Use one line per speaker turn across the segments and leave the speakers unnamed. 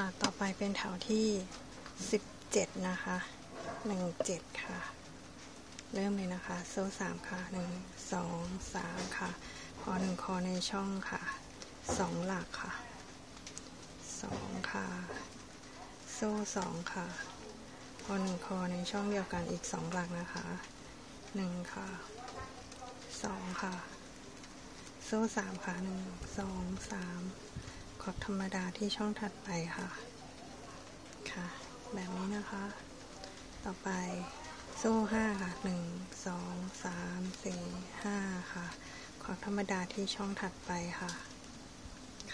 ค่ะ ต่อไปเป็นแถวที่ 17 นะคะ 17 ค่ะ เริ่มเลยนะคะ โซ่สามค่ะ 1 2 3 ค่ะคอหนึ่งคอในช่องค่ะ 2 หลักค่ะ 2 ค่ะ โซ่ 2 ค่ะคอหนึ่งคอในช่องเดียวกันอีก 2 หลักนะคะ 1 ค่ะ 2 ค่ะ โซ่ 3 ค่ะ 1 2 3 พับธรรมดาที่ช่องถัดไปค่ะ ค่ะ แบบนี้นะคะ ต่อไปโซ่ห้าค่ะหนึ่งสองสามสี่ห้าค่ะขอธรรมดาที่ช่องถัดไปค่ะ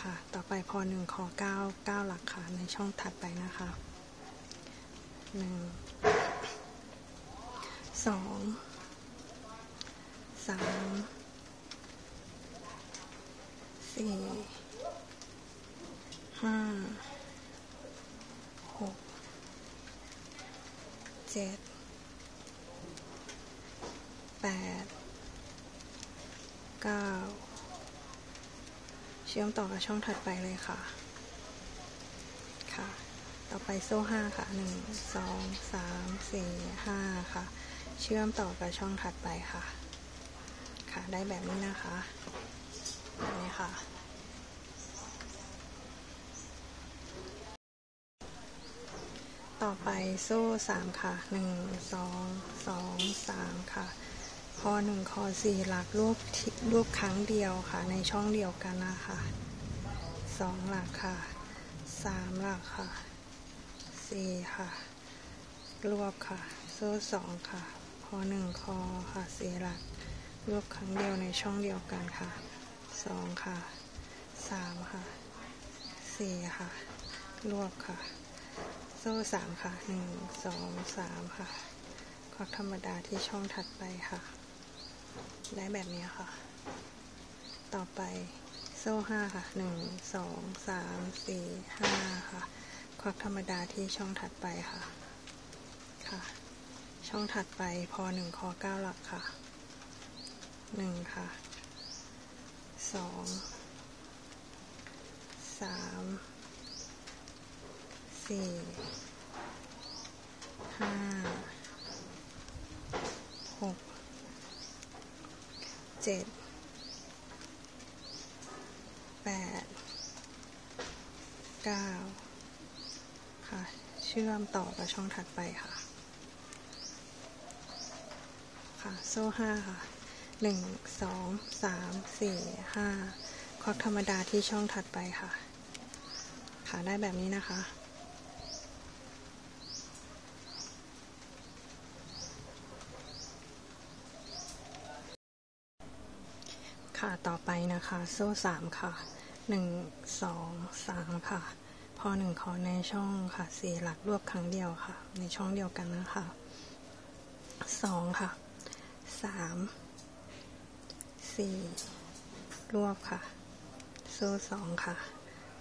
ค่ะ ต่อไปพอหนึ่งขอเก้าเก้าหลักค่ะในช่องถัดไปนะคะหนึ่งสองสามสี่ ห้าหกเจ็ดแปดเก้าเชื่อมต่อกับช่องถัดไปเลยค่ะ ค่ะ ต่อไปโซ่ห้าค่ะหนึ่งสองสามสี่ห้าค่ะ เชื่อมต่อกับช่องถัดไปค่ะ ค่ะ ได้แบบนี้นะคะแบบนี้ค่ะ ต่อไปโซ่สามค่ะหนึ่งสองสองสามค่ะพอหนึ่งคอสี่หลักรูปรูปครั้งเดียวค่ะ ในช่องเดียวกันนะคะสองหลักค่ะสามหลักค่ะสี่ค่ะ รวบค่ะ โซ่สองค่ะพอหนึ่งคอค่ะสี่หลัก รวบครั้งเดียวในช่องเดียวกันค่ะสองค่ะสามค่ะสี่ค่ะ รวบค่ะ โซ่สามค่ะหนึ่งสองสามค่ะคอร์ดธรรมดาที่ช่องถัดไปค่ะ ได้แบบนี้ค่ะ ต่อไปโซ่ห้าค่ะหนึ่งสองสามสี่ห้าค่ะคอร์ดธรรมดาที่ช่องถัดไปค่ะค่ะ ช่องถัดไปพอหนึ่งคอเก้าหลักค่ะหนึ่งค่ะสองสาม สี่ห้าหกเจ็ดแปดเก้าค่ะ เชื่อมต่อกับช่องถัดไปค่ะ ค่ะ โซ่ห้าค่ะหนึ่งสองสามสี่ห้าคอกธรรมดาที่ช่องถัดไปค่ะ ค่ะได้แบบนี้นะคะต่อไป นะคะ โซ่สามค่ะหนึ่งสองสามค่ะ พอหนึ่งคอในช่องค่ะสี่หลักรวบครั้งเดียวค่ะ ในช่องเดียวกันนะคะสองค่ะสามสี่รวบค่ะ โซ่สองค่ะ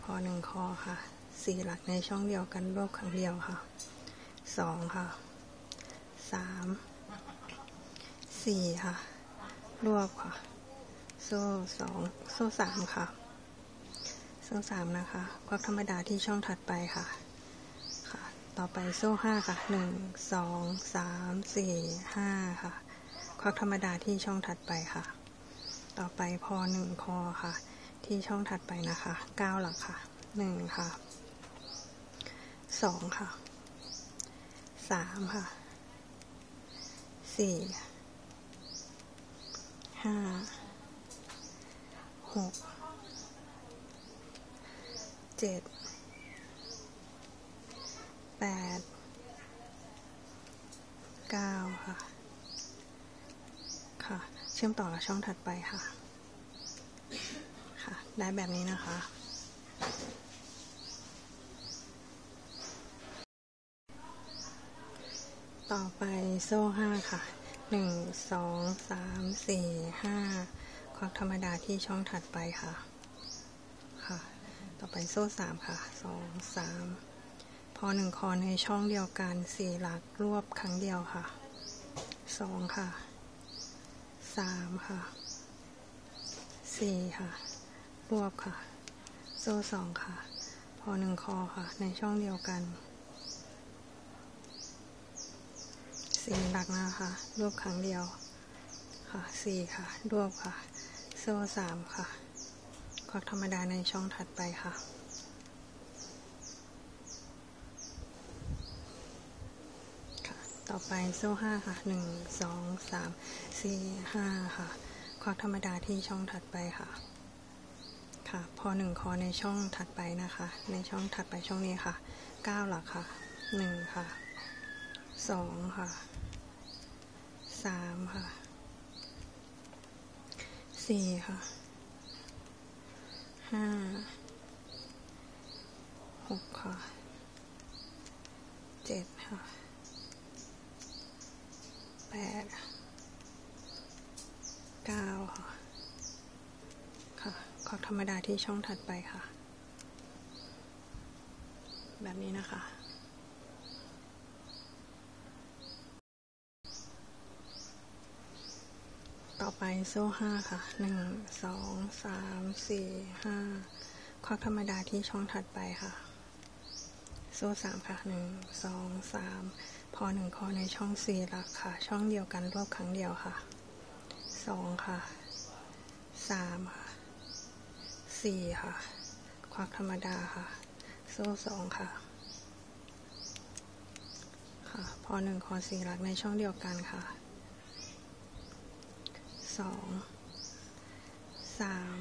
พอหนึ่งคอค่ะสี่หลักในช่องเดียวกันรวบครั้งเดียวค่ะสองค่ะสามสี่ค่ะ รวบค่ะ โซ่สองโซ่สามค่ะ โซ่สามนะคะควักธรรมดาที่ช่องถัดไปค่ะ ค่ะ ต่อไปโซ่ห้าค่ะหนึ่งสองสามสี่ห้าค่ะ ควักธรรมดาที่ช่องถัดไปค่ะ ต่อไปพอหนึ่งคอค่ะ ที่ช่องถัดไปนะคะเก้าหลักค่ะหนึ่งค่ะสองค่ะสามค่ะสี่ห้า หกเจ็ดแปดเก้าค่ะ ค่ะ เชื่อมต่อกับช่องถัดไปค่ะ ค่ะ ได้แบบนี้นะคะต่อไปโซ่ห้าค่ะหนึ่งสองสามสี่ห้า ควักธรรมดาที่ช่องถัดไปค่ะ ค่ะ ต่อไปโซ่สามค่ะสองสามพอหนึ่งคอในช่องเดียวกันสี่หลักรวบครั้งเดียวค่ะสองค่ะสามค่ะสี่ค่ะ รวบค่ะ โซ่สองค่ะพพอหนึ่งคอค่ะ ในช่องเดียวกันสี่หลักนะคะรวบครั้งเดียวค่ะสี่ค่ะ รวบค่ะ โซ่สามค่ะ ควักธรรมดาในช่องถัดไปค่ะ ค่ะ ต่อไปโซ่ห้าค่ะหนึ่งสองสามสี่ห้าค่ะ ควักธรรมดาที่ช่องถัดไปค่ะ ค่ะ พอหนึ่งคอในช่องถัดไปนะคะ ในช่องถัดไปช่องนี้ค่ะเก้าหลักค่ะหนึ่งค่ะสองค่ะสามค่ะ สี่ค่ะ ห้า หกค่ะ เจ็ดค่ะ แปด เก้าค่ะ ค่ะควักธรรมดาที่ช่องถัดไปค่ะ แบบนี้นะคะ อไปโซ่ห้าค่ะหนึ่งสองสามสี่ห้าควักธรรมดาที่ช่องถัดไปค่ะ โซ่สามค่ะหนึ่งสองสามพอหนึ่งคอในช่องสี่หลักค่ะ ช่องเดียวกันรวบครั้งเดียวค่ะสองค่ะสามค่ะสี่ค่ะ ควักธรรมดาค่ะ โซ่สองค่ะ ค่ะ พอหนึ่งคอสี่หลักในช่องเดียวกันค่ะ สองสาม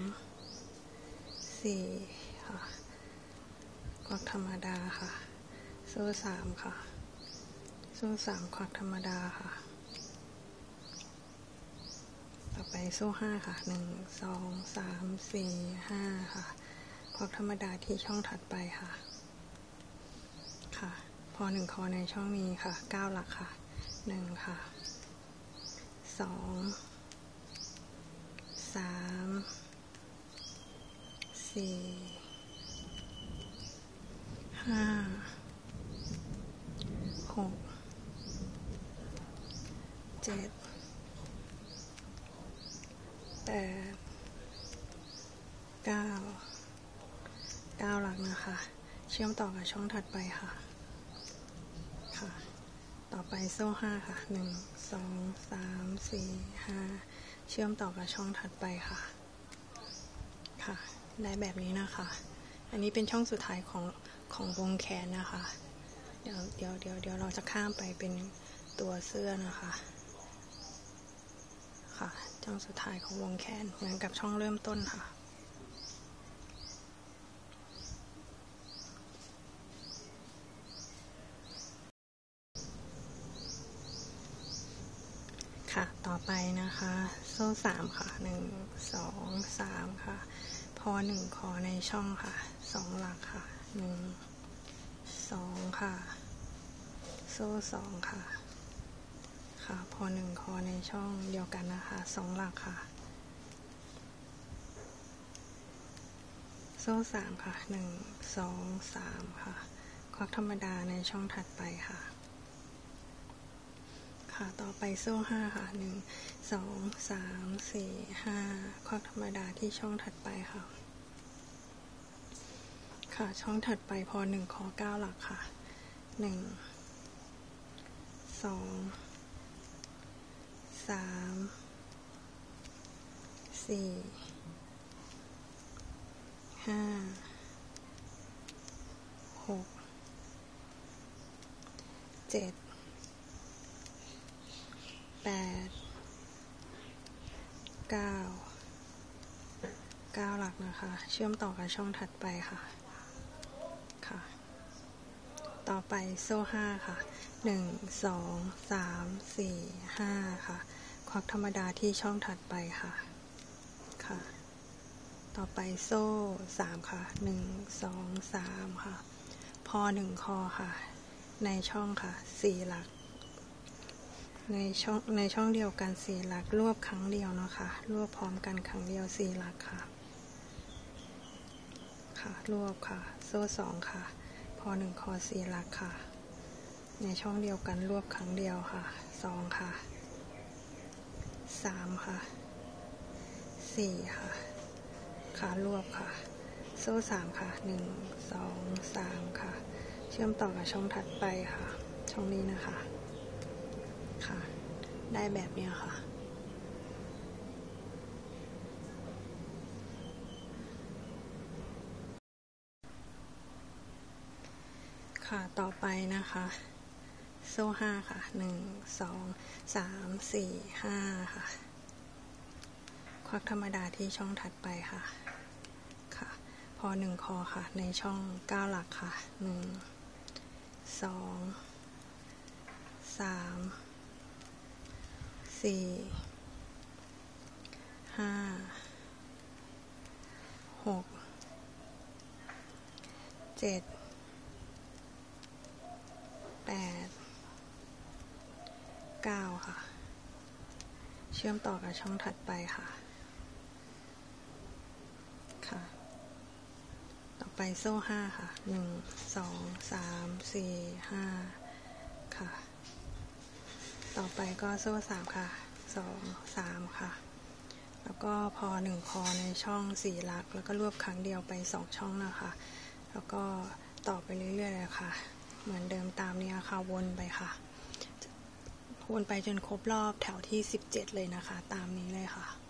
สี่ค่ะควักธรรมดาค่ะ โซ่สามค่ะ โซ่สามควักธรรมดาค่ะ ต่อไปโซ่ห้าค่ะหนึ่งสองสามสี่ห้าค่ะ ควักธรรมดาที่ช่องถัดไปค่ะ ค่ะ พอหนึ่งคอในช่องนี้ค่ะเก้าหลักค่ะหนึ่งค่ะสอง สาม สี่ห้าหกเจ็ดแปดเก้าเก้าหลักนะคะ เชื่อมต่อกับช่องถัดไปค่ะ ค่ะ ต่อไปโซ่ห้าค่ะหนึ่งสองสามสี่ห้าเชื่อมต่อกับช่องถัดไปค่ะ ค่ะ ได้แบบนี้นะคะ อันนี้เป็นช่องสุดท้ายของของวงแขนนะคะ เดี๋ยวเดี๋ยวเดี๋ยวเดี๋ยวเราจะข้ามไปเป็นตัวเสื้อนะคะ ค่ะช่องสุดท้ายของวงแขนเหมือนกับช่องเริ่มต้นค่ะค่ะ ต่อไปนะคะ โซ่สามค่ะหนึ่งสองสามค่ะ พอหนึ่งคอในช่องค่ะสองหลักค่ะหนึ่งสองค่ะ โซ่สองค่ะ ค่ะพอหนึ่งคอในช่องเดียวกันนะคะสองหลักค่ะ โซ่สามค่ะหนึ่งสองสามค่ะควักธรรมดาในช่องถัดไปค่ะ ค่ะ ต่อไปโซ่ห้าค่ะหนึ่งสองสามสี่ห้าควักธรรมดาที่ช่องถัดไปค่ะ ค่ะช่องถัดไปพอหนึ่งคอเก้าหลักค่ะหนึ่งสองสามสี่ห้าหกเจ็ด แปดเก้าเก้าหลักนะคะ เชื่อมต่อกับช่องถัดไปค่ะ ค่ะ ต่อไปโซ่ห้าค่ะหนึ่งสองสามสี่ห้าค่ะ ควักธรรมดาที่ช่องถัดไปค่ะ ค่ะ ต่อไปโซ่สามค่ะหนึ่งสองสามค่ะ พอหนึ่งคอค่ะ ในช่องค่ะสี่หลัก ในช่องในช่องเดียวกันสี่หลักรวบครั้งเดียวเนาะคะรวบพร้อมกันครั้งเดียวสี่หลักค่ะ ค่ะรวบค่ะ โซ่สองค่ะ พอหนึ่งคอสี่หลักค่ะ ในช่องเดียวกันรวบครั้งเดียวค่ะสองค่ะสามค่ะสี่ค่ะขารวบค่ะ โซ่สามค่ะหนึ่งสองสามค่ะ เชื่อมต่อกับช่องถัดไปค่ะ ช่องนี้นะคะ ค่ะ ได้แบบนี้ค่ะ ค่ะต่อไปนะคะ โซ่ห้าค่ะหนึ่งสองสามสี่ห้าค่ะ ควักธรรมดาที่ช่องถัดไปค่ะ ค่ะ พอหนึ่งคอค่ะ ในช่องเก้าหลักค่ะหนึ่งสองสาม สี่ห้าหกเจ็ดแปดเก้าค่ะ เชื่อมต่อกับช่องถัดไปค่ะ ค่ะ ต่อไปโซ่ห้าค่ะหนึ่งสองสามสี่ห้าค่ะ ต่อไปก็โซ่สามค่ะสองสามค่ะ แล้วก็พอหนึ่งคอในช่องสี่หลัก แล้วก็รวบครั้งเดียวไปสองช่องนะคะ แล้วก็ต่อไปเรื่อยๆเลยค่ะ เหมือนเดิมตามนี้ค่ะวนไปค่ะ วนไปจนครบรอบแถวที่สิบเจ็ดเลยนะคะ ตามนี้เลยค่ะ